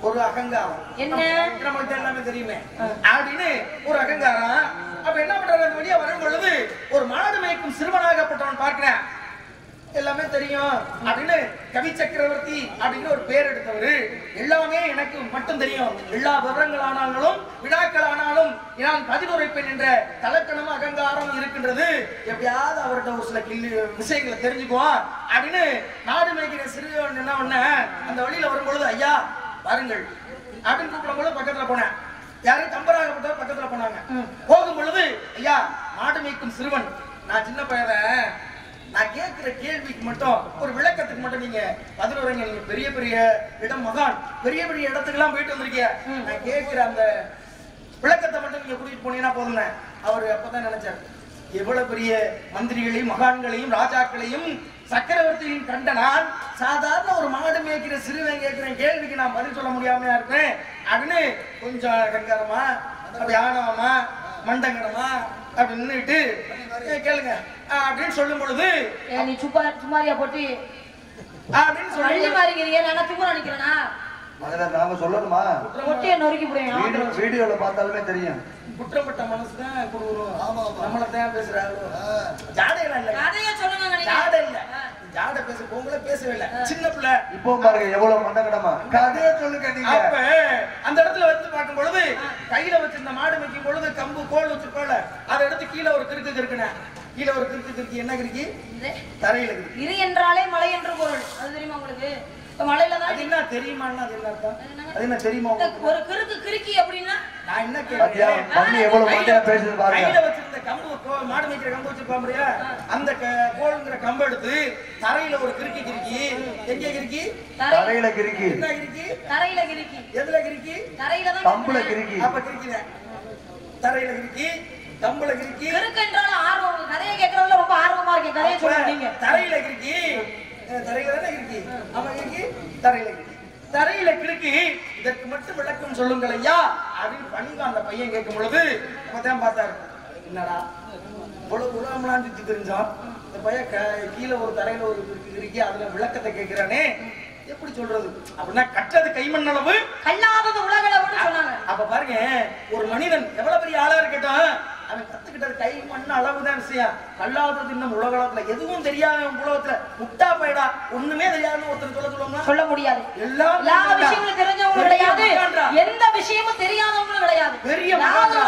ஒரு அகங்காரம். என்ன? நமக்கு எல்லாமே தெரியுமே. அப்படின்னு ஒரு அகங்காரம். அப்ப என்ன பண்றாரு வழியா வரும் பொழுது ஒரு மாடு மேய்க்கும் சிறுவனாகப்பட்டவன் பார்க்கிறேன். எல்லாமே தெரியும் அப்படின்னு கவி சக்கரவர்த்தி அப்படின்னு ஒரு பேர் எடுத்தவர். எல்லாமே எனக்கு மட்டும் தெரியும். எல்லா விவரங்கள் ஆனாலும் விழாக்கள் ஆனாலும் நான் பதிலுரைப்பேன் என்ற தலக்கணம் அகங்காரம் இருக்கின்றது. எப்படியாவது அவர்கிட்ட ஒரு சில கிள்ளி விஷயங்களை தெரிஞ்சுக்குவோம் அப்படின்னு நாடு மேய்க்கிற சிறுவன் என்ன பண்ண அந்த வழியில வரும்பொழுது ஐயா பாருங்கள் அப்படின்னு கூப்பிடும் பொழுது பக்கத்துல போனேன். யாரும் கம்பராகப்பட்டவர் பக்கத்துல போனாங்க. போகும் பொழுது ஐயா மாடு மேய்க்கும் சிறுவன். நான் சின்ன பையன் நான் கேட்கிற கேள்விக்கு மட்டும் ஒரு விளக்கத்துக்கு மட்டும் நீங்க பதில் வரீங்க நீங்க பெரிய பெரிய இடம் மகான். பெரிய பெரிய இடத்துக்கெல்லாம் போயிட்டு வந்திருக்கீங்க நான் கேட்கிற அந்த விளக்கத்தை மட்டும் நீங்க கூட்டிட்டு போனீங்கன்னா போதுங்க அவர் அப்பதான் நினைச்சார். எவ்வளவு பெரிய மந்திரிகளையும் மகான்களையும் ராஜாக்களையும் சக்கரவர்த்தியும் கண்ட நான் சாதாரண ஒரு மாடு மேய்க்கிற சிறுவன் கேட்கிற கேள்விக்கு நான் பதில் சொல்ல முடியாமையா இருக்கேன் அப்படின்னு கொஞ்சம் கங்காரமா அப்படி ஆணவமா மண்டங்கடமா அப்படி நின்றுட்டு கேளுங்க. அப்படின்னு சொல்லும் பொழுது நீ சுப்பா சுமாரியா போட்டு? அப்படின்னு சொல்லி மாறிக்கிறீங்க நான் திமுறா நிக்கிறேனா? அதுல நாம சொல்லணுமா? ஒட்டிய நொறுக்கி போடுவேன் வீடியோ வீடியோல பார்த்தாலுமே தெரியும். குற்றப்பட்ட மனசுதான் குடுக்குறோம் நம்மளை தான் பேசுறாரு. ஜாடையெல்லாம் இல்ல கதையா சொல்லுங்க ஜாடை இல்ல. ஜாடை பேச போங்களே பேசவே இல்ல. சின்ன பிள்ளை. இப்போ பாருங்க எவ்வளவு மண்டகடமா? கதையே சொல்லுங்க நீங்க. அப்ப அந்த இடத்துல வந்து பார்க்கும் பொழுது கையில வச்சிருந்த மாடு வைக்கும் பொழுது கம்பு கோல் வச்சிருக்கோம்ல அதை எடுத்து கீழே ஒரு கிறுக்கு கிறுக்குன கீழே ஒரு கிறுக்கு கிறுக்கி என்ன கிறுக்கி? இது தரையில இரு என்றாலே மலை என்று பொருள். அது தெரியுமா உங்களுக்கு? மலையில தான் அது என்ன தெரியுமான்னு அது என்ன அர்த்தம்? அது என்ன தெரியுமா? ஒரு கிறுக்கு கிறுக்கி அப்படின்னா நான் என்ன கேட்கிறேன் எவ்வளவு பாருங்க. கையில வச்சிருந்த கம்பு கோ- மாடு மேய்க்கிற கம்பு வச்சிருப்பா முடியா அந்த கோலுங்கிற கம்பு எடுத்து தரையில ஒரு கிறுக்கி கிறுக்கி. எங்க கிறுக்கி? தரை தரையில கிறுக்கி. என்ன கிறுக்கி? தரையில கிறுக்கி. எதுல கிறுக்கி? தரையில தான் கம்புல கிறுக்கி. அப்ப கிறுக்கினேன் தரையில கிறுக்கி கம்புல கிறுக்கி. கிறுக்கு ஆர்வம். கதையை கேட்கறதுல ரொம்ப ஆர்வமா கதையை தரையில கிறுக்கி. தரையில தானே கிறுக்கி? தரையில தரையில கிறுக்கி இதற்கு மட்டும் விளக்கம் சொல்லுங்கள் ஐயா. அப்படின்னு பணிவா அந்த பையன் கேட்கும் பொழுது அப்பதான் பார்த்தாரு. என்னடா? இவ்வளவு உலகம்லாம் சுத்தி தெரிஞ்சோம் இந்த பையன் கீழே ஒரு தரையில ஒரு கிறுக்கி அதுல விளக்கத்தை கேட்கிறானே. எப்படி சொல்றது? அப்படின்னா கற்றது கைமண் அளவு கல்லாதது உலகளவுன்னு சொன்னாங்க. அப்ப பாருங்க ஒரு மனிதன் எவ்வளவு பெரிய ஆளா இருக்கட்டும் அவன் கத்துக்கிட்டது கை மண் அளவுதான் விஷயம். கல்லாதது இன்னும் உலகளத்துல எதுவும் தெரியாத உலகத்துல முட்டா பையடா. ஒண்ணுமே தெரியாதுன்னு ஒருத்தர் சொல்ல சொல்லுவாங்க சொல்ல முடியாது. எல்லாம் எல்லா. விஷயங்களும் தெரிஞ்சவங்க கிடையாது. எந்த விஷயமும் தெரியாதவங்களும் கிடையாது. பெரிய.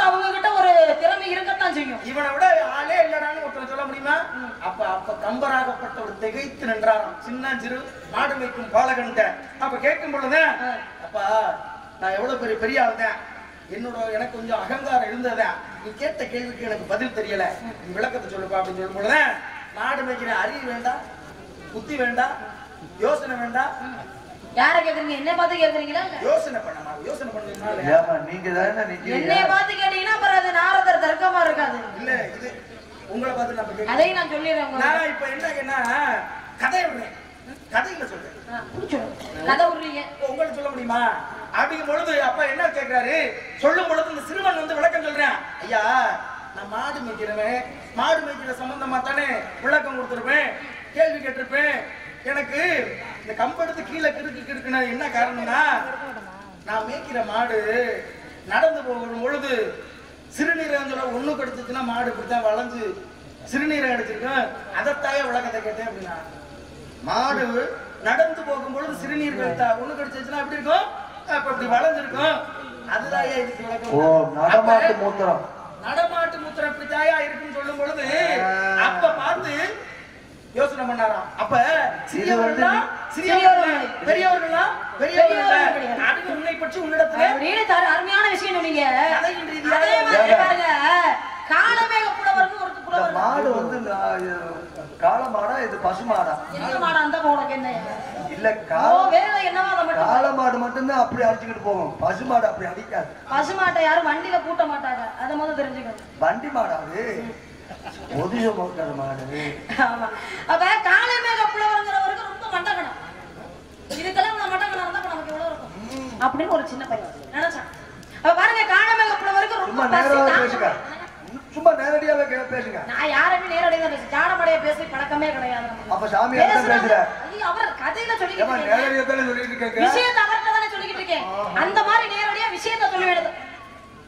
அவங்க கிட்ட ஒரு திறமை இருக்கத்தான் செய்யும். இவனை விட ஆளே இல்லடான்னு ஒருத்தர் சொல்ல முடியுமா? அப்ப அப்ப கம்பராகப்பட்டவர் திகைத்து நின்றாராம். சின்ன சிறு நாடு வைக்கும் பாலகன்ட்ட. அப்ப கேட்கும் பொழுது அப்பா நான் எவ்வளவு பெரிய பெரிய ஆளுதான். என்னோட எனக்கு கொஞ்சம் அகங்காரம் இருந்ததா? நீ கேட்ட கேள்விக்கு எனக்கு பதில் தெரியல. நீ விளக்கத்தை சொல்லுப்பா அப்படின்னு சொல்லும் பொழுது நாடு மேய்க்கிற அறிவு வேண்டாம் புத்தி வேண்டாம் யோசனை வேண்டாம் யார கேக்குறீங்க? என்ன பார்த்து கேக்குறீங்களா? யோசனை பண்ணமா? யோசனை ஏமா நீங்க தானே நிக்கிறீங்க? என்னைய பார்த்து கேட்டீங்கன்னா அப்புறம் அது நாரதர் தர்க்கமா இருக்காது. இல்ல இது உங்களை பார்த்து கேட்க அதையும் நான் உங்களுக்கு. நான் இப்ப என்னன்னா கதை விடுறேன். கதைகளை சொல்றேன். கதை விடுறீங்க உங்களுக்கு சொல்ல முடியுமா? அப்படிங்கும் பொழுது அப்பா என்ன கேட்கிறாரு சொல்லும் பொழுது இந்த சிறுவன் வந்து விளக்கம் சொல்றேன். ஐயா நான் மாடு மேய்க்கிறவன். மாடு மேய்க்கிற சம்பந்தமா தானே விளக்கம் கொடுத்துருப்பேன் கேள்வி கேட்டிருப்பேன். எனக்கு இந்த கம்பெடுத்து கீழே கிறுக்கு கிறுக்குனா என்ன காரணம்னா நான் மேய்க்கிற மாடு நடந்து போகும் பொழுது சிறுநீரகம் சொல்ல ஒண்ணு கடிச்சிச்சுன்னா மாடு இப்படித்தான் வளைஞ்சு சிறுநீரகம் அடிச்சிருக்கேன் அதைத்தாய விளக்கத்தை கேட்டேன் அப்படின்னா மாடு நடந்து போகும் பொழுது சிறுநீர் கழுத்தா ஒண்ணு கடிச்சிச்சுன்னா எப்படி இருக்கும்? அப்ப இப்படி வளைஞ்சிருக்கும் அதுதான் ஏன் இதுக்கு விளக்கம் ஓ நடமாட்டு மூத்திரம். நடமாட்டு மூத்திரம் இப்படி தாயா இருக்குன்னு சொல்லும் பொழுது அப்ப பார்த்து யோசனை பண்ணாராம். அப்ப சிறியவர்களா சிறியவர்களா பெரியவர்களா பெரியவர்களா. அதுக்கு உன்னை பற்றி உன்னிடத்துல அப்படின்னு தர அருமையான விஷயம் சொன்னீங்க. அதே மாதிரி பாருங்க. காலமேக புலவர்னு ஒரு புலவர் மாடு வந்து நான் இது காளை மாடா இது பசு மாடா? என்ன மாடா அந்த உனக்கு என்ன? இல்ல ஓ காளை வேற என்னவா அதை மட்டும்? காளை மாடு மட்டும்தான் அப்படி அடிச்சுக்கிட்டு போகும் பசு மாடு அப்படி அடிக்காது. பசு மாட்டை யாரும் வண்டியில பூட்ட மாட்டாங்க. அதை முதல்ல தெரிஞ்சுக்கணும். வண்டி மாடா அது பொது சுமக்கிற மாடு அப்ப காலமேக புலவருங்கிறவருக்கு ரொம்ப மண்டகணம் இதுக்கெல்லாம் மண்டகணம் இருந்தா நமக்கு எவ்வளவு இருக்கும்? அப்படின்னு ஒரு சின்ன பையன் நினைச்சான். அப்ப பாருங்க காலமேக புலவருக்கு ரொம்ப பேசுங்க. சும்மா நேரடியாவே பேசுங்க. நான் யாருமே நேரடியாக பேச ஜாடமடைய பேசி பழக்கமே கிடையாது. அப்ப பேசுறவங்க- பேசுற. அவர் கதை கதையில சொல்லிக்கிட்டு விஷயத்தை அவர்கிட்ட தானே சொல்லிக்கிட்டு இருக்கேன். அந்த மாதிரி நேரடியா விஷயத்த சொல்ல வேண்டியது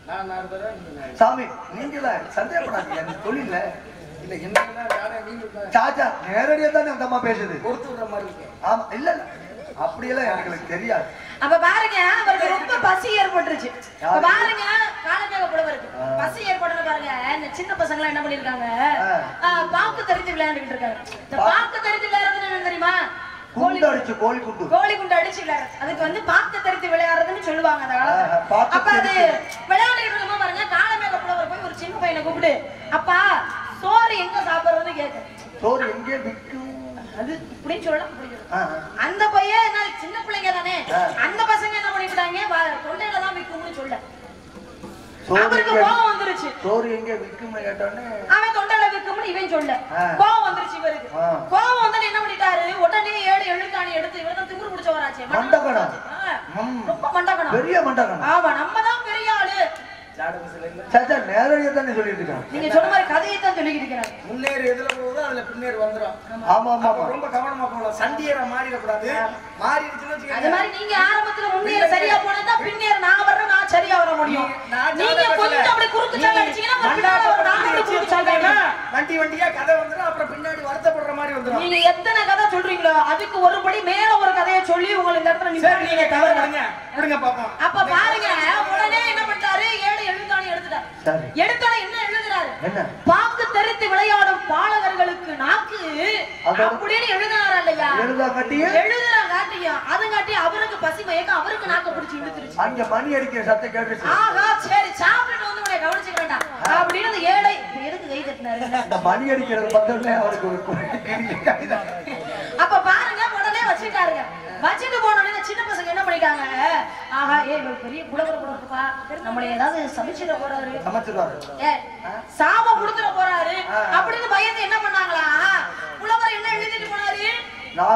நான் நாலு பேரா நீங்க சாமி நீங்கள சந்தேகப்படாதீங்க. அந்த தொழில இல்ல என்ன நானே நீங்க சாச்சா நேரடியா தானே அந்த அம்மா பேசுது? கொடுத்து விடுற மாதிரி இருக்கு. ஆமா இல்ல இல்ல. அப்படியெல்லாம் எனக்கு தெரியாது. அப்ப பாருங்க அவருக்கு ரொம்ப பசி ஏற்பட்டுருச்சு? பாருங்க காலமேக புலவருக்கு. பசி ஏற்படுறது பாருங்க இந்த சின்ன பசங்க எல்லாம் என்ன பண்ணிருக்காங்க. பாக்கு தெரிஞ்சு விளையாண்டுகிட்டு இருக்காங்க. இந்த பாக்கு தெரிஞ்சு விளையாடுறது என்ன தெரியுமா? குண்டு அடிச்சு கோழி குண்டு. கோழி குண்டு அடிச்சு விளையாடுறது அதுக்கு வந்து பாக்கு தெரிஞ்சு விளையாடுறதுன்னு சொல்லுவாங்க அந்த காலத்துல. அப்ப அது தெரித்து. இருக்கும்போது பாருங்க காலமேக புலவர் போய் ஒரு சின்ன பையனை கூப்பிட்டு அப்பா சோறு எங்க சாப்பிடுறதுன்னு கேட்க சோறு எங்கே விற்கும்? அது இப்படின்னு சொல்லலாம். அந்த பையன் என்ன சின்ன பிள்ளைங்க தானே. அந்த பசங்க என்ன பண்ணிட்டாங்க தொண்டையில தான் விக்கும்னு சொல்ல. அவருக்கு கோவம் வந்துருச்சு. சோறு எங்கே விற்கும்னு கேட்டோடனே அவன் தொண்டையில விக்கும்னு இவன் சொல்ல. கோவம் வந்துருச்சு இவருக்கு. கோவம் வந்து என்ன பண்ணிட்டாரு உடனே ஏழு எழுத்தாணி எடுத்து இவர் தான் திமிரு பிடிச்சவராச்சே மண்டகணம். பெரிய மண்டகணம் ஆமா நம்ம தான் பெரிய ஆளு. நேரடியா தானே சொல்லிட்டு இருக்காங்க. நீங்க சொன்ன மாதிரி கதையை தான் சொல்லிக்கிட்டு இருக்கிறாங்க முன்னேறு எதுல அதுல பின்னேறு வந்துரும். ஆமா ஆமா ரொம்ப கவனமா போகலாம். சண்டியரா மாறிடக்கூடாது. மாறிடுச்சுன்னு அது மாதிரி நீங்க ஆரம்பத்துல முன்னேற சரியா போனா பின்னேற நான் வர்றேன் நான் சரியா வர முடியும். நீங்க கொஞ்சம் அப்படி குறுக்கு சால் அடிச்சீங்கன்னா ஒரு நாலு மண்டாட்ட குறுக்கு சால். வண்டி வண்டியா கதை வந்துடும் அப்புறம் பின்னாடி வருத்தப்படுற மாதிரி வந்துடும் நீங்க எத்தனை கதை சொல்றீங்களோ அதுக்கு ஒரு படி மேல ஒரு கதையை சொல்லி உங்களை இந்த இடத்துல சரி நீங்க கதை விடுங்க. விடுங்க பாப்போம். அப்ப பாருங்க உடனே என்ன பண்ணிட்டாரு ஏழு எடுத்தால என்ன எழுதுறாரு? என்ன? பாக்கு தெரித்து விளையாடும் பாலகர்களுக்கு நாக்கு அப்படின்னு எழுதினாரு இல்லையா? எழுதா கட்டிய? எழுதுறா காட்டியும் அதுங்காட்டி அவருக்கு பசி மயக்கம் அவருக்கு நாக்க பிடிச்சி இழுத்துருச்சு. அங்க மணி அடிக்கிற சத்தம் கேட்டுச்சு ஆஹா சரி சாப்பிட்டு வந்து உன்னை கவனிச்சுக்கிறேன்டா. அப்படின்னு அந்த ஏழை எதுக்கு கை தட்டினாரு? இந்த மணி அடிக்கிறது பார்த்தோன்னே அவருக்கு ஒரு. அப்ப பாருங்க உடனே வச்சுட்டாருங்க வச்சுட்டு போன சின்ன பசங்க என்ன பண்ணிட்டாங்க? ஆஹா ஏ பெரிய புலவர் கூட இருப்பா நம்மளை ஏதாவது சமைச்சிட போறாரு. சமைச்சிருவாரு. ஏ சாபம் கொடுத்துட போறாரு. அப்படின்னு பயந்து என்ன பண்ணாங்களா? புலவர் என்ன எழுதிட்டு போனாரு?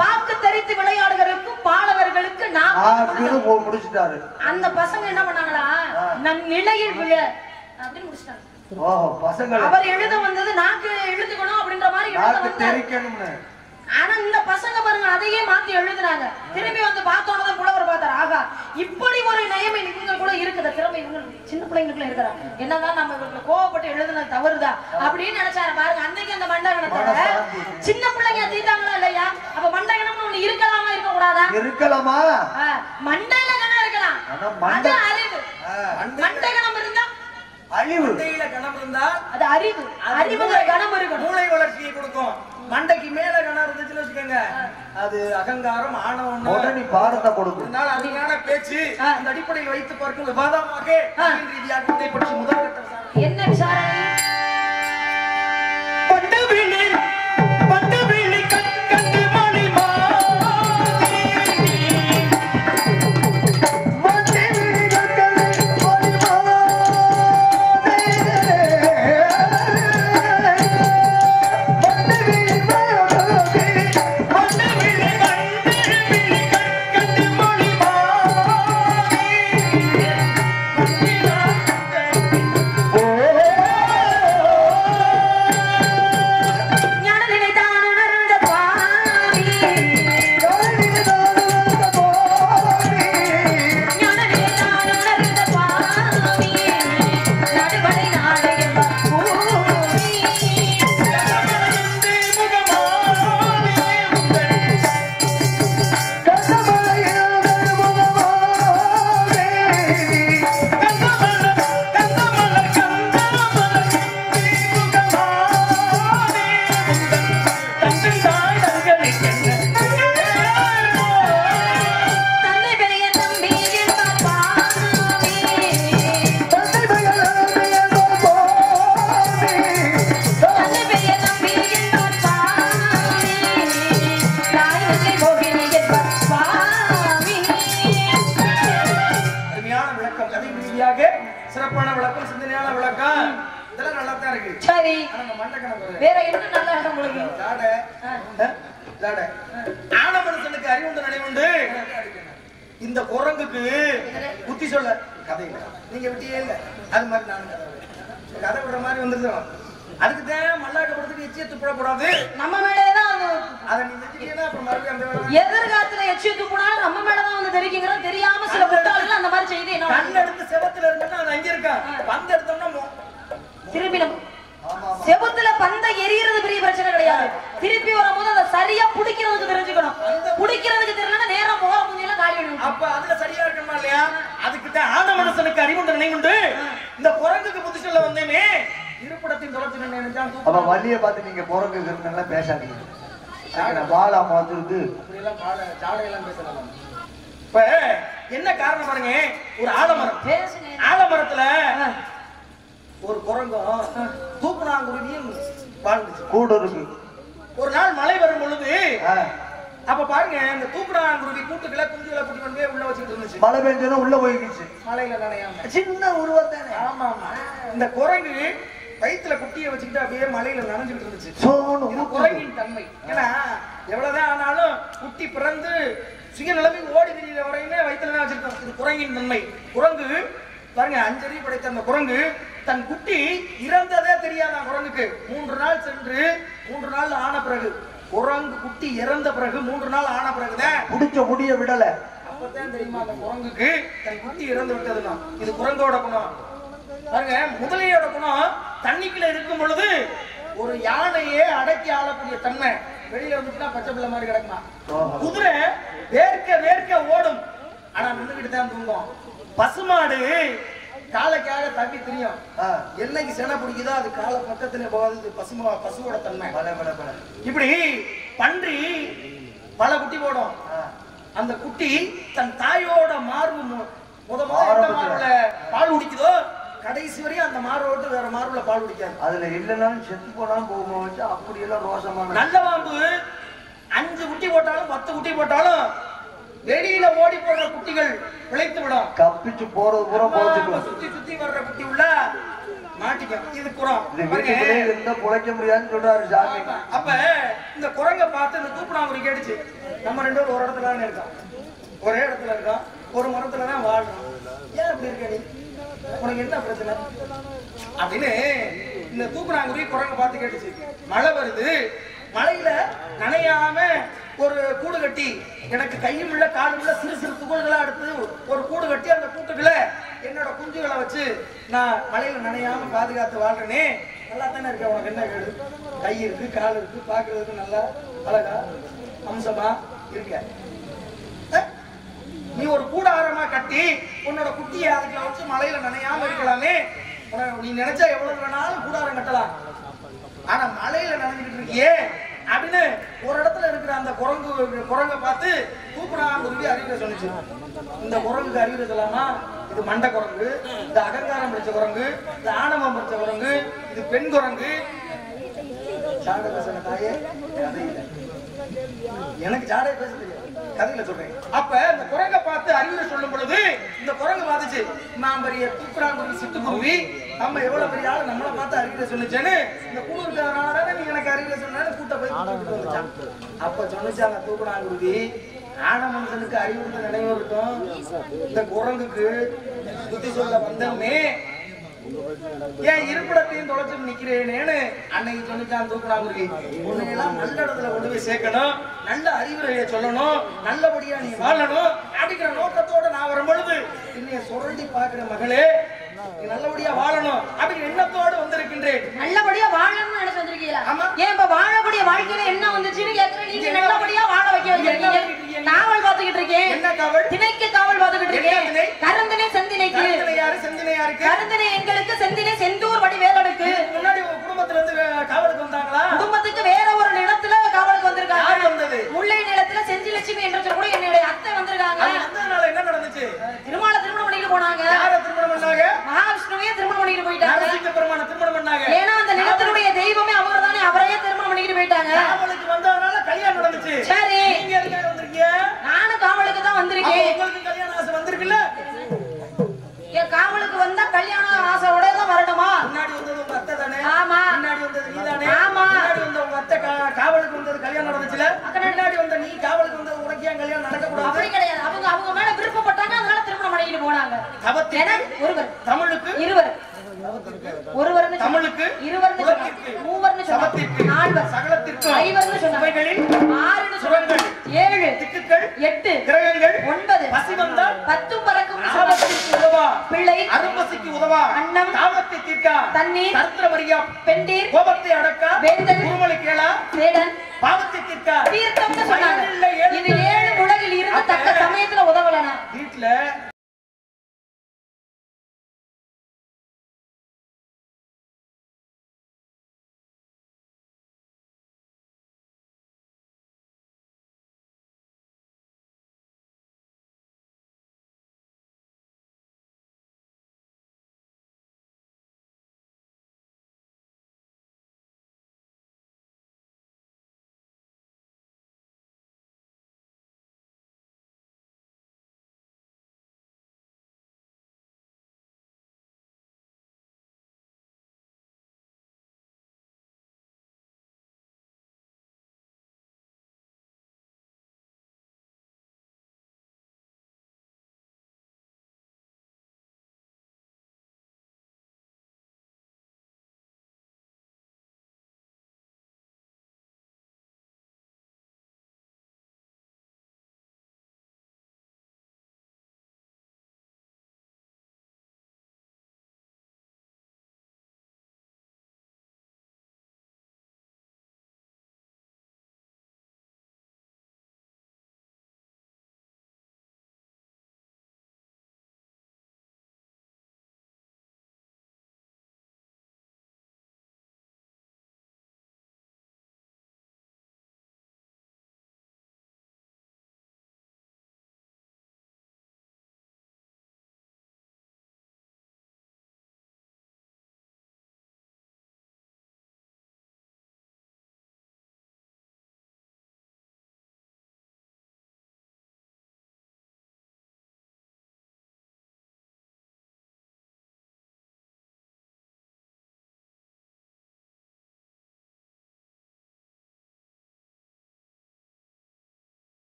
வாக்கு தெரித்து விளையாடுகளுக்கு பாலகர்களுக்கு நான் முடிச்சிட்டாரு. அந்த பசங்க என்ன பண்ணாங்களா. நன் நிலையில் விழ அப்படின்னு முடிச்சிட்டாங்க. அவர் எழுத வந்தது நாக்கு எழுதுக்கணும் அப்படின்ற மாதிரி எழுத தெரிக்கணும்னு ஆனா இந்த பசங்க பாருங்க அதையே மாத்தி எழுதுனாங்க திரும்பி வந்து பார்த்தோன்னதான் புலவர் பார்த்தாரு. ஆகா இப்படி ஒரு நயமை இவங்க கூட இருக்குது. திறமை இவங்க சின்ன பிள்ளைங்களுக்குள்ள இருக்கிறாங்க. என்னதான் நம்ம இவங்களை கோவப்பட்டு எழுதுனது தவறுதா அப்படின்னு நினைச்சாரு. பாருங்க அன்னைக்கு அந்த மண்டகணத்தை மனசாந்தி. சின்ன பிள்ளைங்க தீட்டாங்களா இல்லையா? அப்ப மண்டகணம்னு ஒண்ணு இருக்கலாமா இருக்க கூடாதா இருக்கலாமா? மண்டையில கணம் இருக்கலாம். அது மண்டை அறிவு மண்டகணம் இருந்தா? அழிவு. மண்டையில கணம் இருந்தா? அது அறிவு அது அறிவுங்கிற கணம் இருக்கணும். மூளை வளர்ச்சியை கொடுக்கும். மண்டைக்கு மேல கணம் இருந்துச்சுன்னு வச்சுக்கோங்க அது அகங்காரம் ஆணவம் உடனே பாரத்தை கொடுக்கும் அதனால அதிகமான பேச்சு. அந்த அடிப்படையில் வைத்து பார்க்கும் விவாதமாக ரீதியாக இதை பற்றி முதல். என்ன விசாரணை ஆன மனுஷனுக்கு அறிவுண்டு நினைவுண்டு இந்த குரங்குக்கு புத்தி சொல்ல கதை நீங்க விட்டியே இல்ல. அது மாதிரி நானும் கதை. கதை விடுற மாதிரி வந்துருந்தோம் அதுக்கு தான் மல்லாக்க படுத்துட்டு எச்சியை துப்பிடக்கூடாது. நம்ம மேலேதான் அதை நீ செஞ்சுட்டீங்கன்னா அப்புறம் மறுபடியும் எதிர்காலத்துல எச்சி துப்புனாலும் நம்ம மேலதான் வந்து தெரிவிக்கிறது தெரியாம சில முட்டாள்கள் அந்த மாதிரி செய்து கண் எடுத்து செவத்துல இருந்தோம்னா அது அங்க இருக்கான் பந்து எடுத்தோம்னா திருப்பி நம்ம செவுத்துல பந்த எரியறது பெரிய பிரச்சனை கிடையாது. திருப்பி வரும்போது அதை சரியா புடிக்கிறதுக்கு தெரிஞ்சுக்கணும். புடிக்கிறதுக்கு தெரியலன்னா நேரா போற முந்தியெல்லாம் காலி பண்ணி அப்ப அதுல சரியா இருக்கணுமா இல்லையா? அதுக்கு தான் ஆன மனுஷனுக்கு அறிவுண்டு நினைவுண்டு. இந்த குரங்குக்கு புத்தி சொல்ல வந்தேனே. இருப்பிடத்தின் தொடர்ச்சி நினைச்சான் அப்ப வள்ளிய பார்த்து நீங்க பிறகு இருந்தா பேசாதீங்க. வாழா பார்த்துருக்கு ஜாடையெல்லாம் பேசலாம். இப்ப என்ன காரணம் பாருங்க? ஒரு ஆலமரம். ஆலமரத்துல ஒரு குரங்கும் தூக்குனாங்குருவியும் வாழ்ந்துச்சு. கூடு இருக்கு ஒரு நாள் மழை வரும் பொழுது அப்ப பாருங்க இந்த தூக்குனாங்குருவி கூட்டுக்களை குஞ்சுகளை கூட்டி கொண்டு உள்ள வச்சுட்டு இருந்துச்சு. மழை பெஞ்சோன்னா உள்ள போய்க்கிச்சு. மழையில நனையாம சின்ன உருவத்தானே ஆமா ஆமா. இந்த குரங்கு வயித்துல குட்டியை வச்சுக்கிட்டு அப்படியே மலையில நனைஞ்சுக்கிட்டு இருந்துச்சு. இது. குரங்கின் தன்மை. ஏன்னா எவ்வளவுதான் ஆனாலும் குட்டி பிறந்து சுயநிலைமைக்கு ஓடி திரியிற வரையுமே வயிற்றுல வச்சிருக்கோம் இது குரங்கின் தன்மை குரங்கு பாருங்க அஞ்சறி படைத்த அந்த குரங்கு தன் குட்டி இறந்ததே தெரியாதான் குரங்குக்கு? மூன்று நாள் சென்று மூன்று நாள் ஆன பிறகு. குரங்கு குட்டி இறந்த பிறகு மூன்று நாள் ஆன பிறகுதான். புடிச்ச முடிய விடல. அப்பதான் தெரியுமா அந்த குரங்குக்கு? தன் குட்டி இறந்து விட்டதுன்னா. இது குரங்கோட குணம். பாருங்க முதலையோட குணம் தண்ணிக்குள்ள இருக்கும் பொழுது ஒரு யானையே அடக்கி ஆளக்கூடிய தன்மை. வெளியில வந்துட்டுனா பச்சை பிள்ளை மாதிரி கிடக்குமா. குதிரை வேர்க்க வேர்க்க ஓடும். ஆனா நின்றுகிட்டு தான் தூங்கும். பசுமாடு காலைக்காக தப்பி தெரியும். என்னைக்கு செனை பிடிக்குதோ அது காலை பக்கத்துல போகாது பசுமா பசுவோட தன்மை. இப்படி பன்றி பல குட்டி போடும். அந்த குட்டி தன் தாயோட மார்பு முத. மார்புல பால் குடிக்குதோ கடைசி வரையும் அந்த மார்பை விட்டு வேற மார்புல பால் குடிக்காது. அதுல இல்லைனாலும் செத்து போனாலும் போகுமா வச்சு அப்படியெல்லாம் ரோசமான நல்ல பாம்பு அஞ்சு குட்டி போட்டாலும் பத்து குட்டி போட்டாலும் வெளியில ஓடி போடுற குட்டிகள் பிழைத்து விடும். கப்பிச்சு போறது பூரா போச்சுக்கலாம் சுத்தி சுத்தி வர்ற குட்டி உள்ள மாட்டிக்கும். இது. வீட்டுக்குள்ளே இருந்தா பிழைக்க முடியாதுன்னு சொல்றாரு சாமி. அப்ப இந்த குரங்க பார்த்து இந்த தூக்குனாங்குடி கேட்டுச்சு. நம்ம ரெண்டு பேரும் ஒரு இடத்துல தானே இருக்கோம். ஒரே இடத்துல இருக்கோம். ஒரு மரத்துல தான் வாழ்றோம். ஏன் இப்படி இருக்க நீ? உனக்கு என்ன பிரச்சனை? அப்படின்னு இந்த தூக்குனாங்குடி குரங்க பார்த்து கேட்டுச்சு. மழை வருது. மழையில நனையாம ஒரு கூடு கட்டி எனக்கு கையும் உள்ள காலும் உள்ள சிறு சிறு துகள்களா எடுத்து ஒரு கூடு கட்டி அந்த கூட்டுக்குள்ள என்னோட குஞ்சுகளை வச்சு நான் மழையில நனையாம பாதுகாத்து வாழ்றேனே. நல்லா தானே இருக்க உனக்கு? என்ன கேடு? கை இருக்கு கால் இருக்கு பாக்குறதுக்கு நல்லா அழகா அம்சமா இருக்க. நீ ஒரு கூடாரமா கட்டி உன்னோட குட்டியை அதுக்குள்ள வச்சு மழையில நனையாம இருக்கலாமே. உனக்கு நீ நினைச்சா எவ்வளவு வேணாலும் கூடாரம் கட்டலாம். ஆனா மலையில நடந்துகிட்டு இருக்கியே அப்படின்னு ஒரு இடத்துல இருக்கிற அந்த குரங்கு குரங்க பார்த்து தூக்குனாங்குருவி அறிவுரை சொல்லிச்சு. இந்த குரங்குக்கு அறிவுரை சொல்லாமா இது மண்டை குரங்கு இது அகங்காரம் பிடிச்ச குரங்கு இது ஆணவம் பிடிச்ச குரங்கு இது பெண் குரங்கு. ஜாடக பேசுற தாயே எனக்கு ஜாடை பேச தெரியாது. கதையில சொல்றேன். அப்ப இந்த குரங்க பார்த்து அறிவுரை சொல்லும் பொழுது இந்த குரங்கு பார்த்துச்சு நான் பெரிய தூக்குறாங்குருவி சிட்டுக்குருவி நம்ம எவ்வளவு பெரிய ஆளு நம்மளை பார்த்து அறிவுரை சொல்லுச்சேன்னு இந்த குழு நீ எனக்கு அறிவுரை சொன்னாலும் கூட்ட போய் கூட்டிட்டு வந்துச்சான் அப்ப சொன்னுச்சு அந்த தூக்குறாங்குருவி ஆன மனுஷனுக்கு அறிவுறுத்த நினைவு இருக்கும் இந்த குரங்குக்கு புத்தி சொல்ல வந்தோமே ஏன் இருப்பிடத்தையும் தொலைச்சு நிக்கிறேனேன்னு அன்னைக்கு சொன்னிச்சான் தூக்குறாங்குருவி உன்னையெல்லாம் நல்ல இடத்துல கொண்டு போய் சேர்க்கணும். நல்ல அறிவுரையை சொல்லணும். நல்லபடியா நீ வாழணும். அப்படிங்கிற நோக்கத்தோட நான் வரும் பொழுது என்னைய சுரண்டி பாக்குற மகளே நல்லபடியா வாழணும் அப்படிங்கிற எண்ணத்தோடு வந்திருக்கின்றேன். நல்லபடியா வாழணும்னு நினைச்சு வந்திருக்கீங்களா? ஆமா. ஏன் இப்ப வாழக்கூடிய வாழ்க்கையில என்ன வந்துச்சுன்னு கேக்குறேன் நீங்க நல்லபடியா வாழ வைக்க வச்சிருக்கீங்க காவல் பாத்துக்கிட்டு இருக்கேன் என்ன காவல்? திணைக்கு காவல் பாத்துக்கிட்டு இருக்கேன்? கருந்தனை செந்தினைக்கு யாரு? செந்தினை யாருக்கு கருந்தனை எங்களுக்கு செந்தினை செந்தூர் வடி ஒருவர்னு தமிழுக்கு இருவர்னு சொன்னாங்க. மூவர்னு சொன்னாங்க. நால்வர். சகலத்திற்கு ஐவர்னு சொன்னாங்க. ஆறுனு சொன்னாங்க. ஏழு. திக்குகள் எட்டு. கிரகங்கள் ஒன்பது. பசி வந்தால் பத்து பறக்கும். உதவா? பிள்ளை. அரும்பசிக்கு உதவா? அண்ணம் தாபத்தை தீர்க்க? தண்ணீர். தருத்திரமறியா பெண்டீர். கோபத்தை அடக்க? வேந்தன் குருமலை கேளா? வேடன். பாவத்தை தீர்க்க? தீர்த்தம்னு சொன்னாங்க. இது ஏழு உலகில் இருந்து தக்க சமயத்துல உதவலனா? வீட்டுல